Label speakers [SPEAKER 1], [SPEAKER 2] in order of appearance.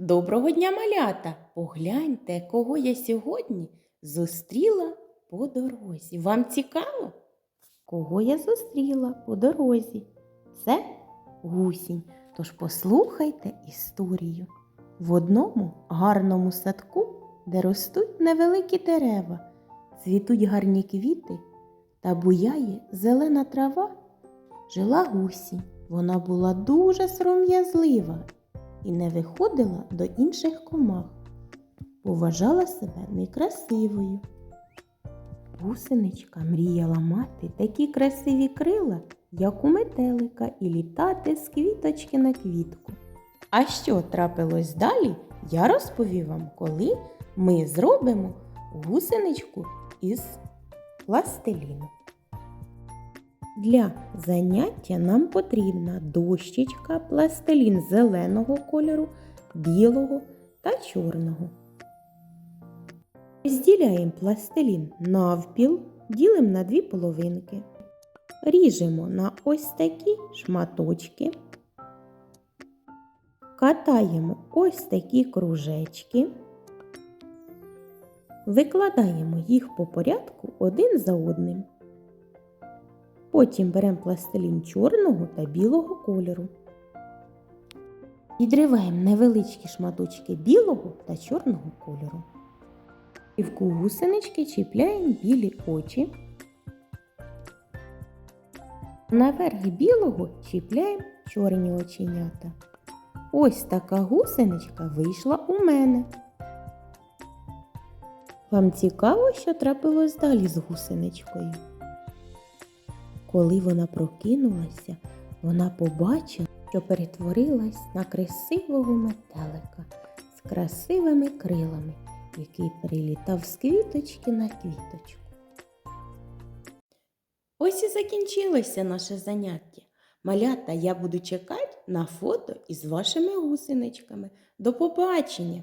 [SPEAKER 1] Доброго дня, малята! Погляньте, кого я сьогодні зустріла по дорозі. Вам цікаво? Кого я зустріла по дорозі? Це гусінь. Тож послухайте історію. В одному гарному садку, де ростуть невеликі дерева, цвітуть гарні квіти та буяє зелена трава, жила гусінь. Вона була дуже сором'язлива і не виходила до інших комах, поважала себе некрасивою. Гусеничка мріяла мати такі красиві крила, як у метелика, і літати з квіточки на квітку. А що трапилось далі, я розповім вам, коли ми зробимо гусеничку із пластиліну. Для заняття нам потрібна дощечка, пластилін зеленого кольору, білого та чорного. Розділяємо пластилін навпіл, ділимо на дві половинки. Ріжемо на ось такі шматочки. Катаємо ось такі кружечки. Викладаємо їх по порядку один за одним. Потім беремо пластилін чорного та білого кольору. Відриваємо невеличкі шматочки білого та чорного кольору. І в гусенички чіпляємо білі очі. Наверх білого чіпляємо чорні оченята. Ось така гусеничка вийшла у мене. Вам цікаво, що трапилось далі з гусеничкою? Коли вона прокинулася, вона побачила, що перетворилась на красивого метелика з красивими крилами, який перелітав з квіточки на квіточку. Ось і закінчилося наше заняття. Малята, я буду чекати на фото із вашими гусеничками. До побачення!